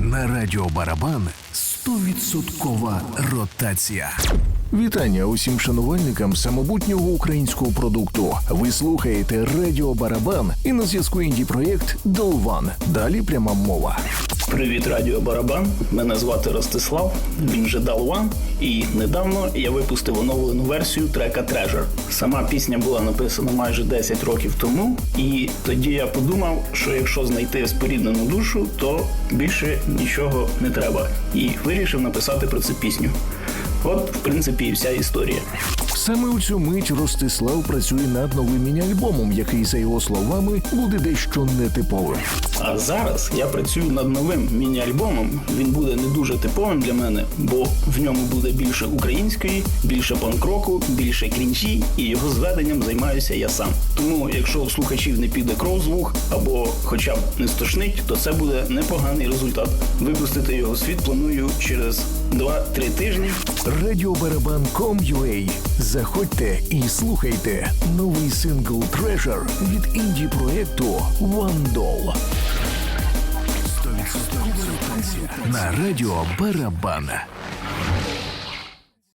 На радіо Барабан 100% ротація. Вітання усім шанувальникам самобутнього українського продукту. Ви слухаєте Радіо Барабан і на зв'язку інді проєкт Долван. Далі пряма мова. Привіт, Радіо Барабан. Мене звати Ростислав, він же Далван. І недавно я випустив оновлену версію трека Treasure. Сама пісня була написана майже 10 років тому, і тоді я подумав, що якщо знайти споріднену душу, то більше нічого не треба. І вирішив написати про це пісню. От, в принципі, і вся історія. Саме у цю мить Ростислав працює над новим міні-альбомом, який, за його словами, буде дещо нетиповим. А зараз я працюю над новим міні-альбомом. Він буде не дуже типовим для мене, бо в ньому буде більше української, більше панк-року, більше крінжі, і його зведенням займаюся я сам. Тому, якщо у слухачів не піде кров з вух або хоча б не стошнить, то це буде непоганий результат. Випустити його світ планую через 2-3 тижні. Радіобарабан.com.ua Заходьте і слухайте новий сингл Treasure від інді проєкту One Doll. на радіо Барабан.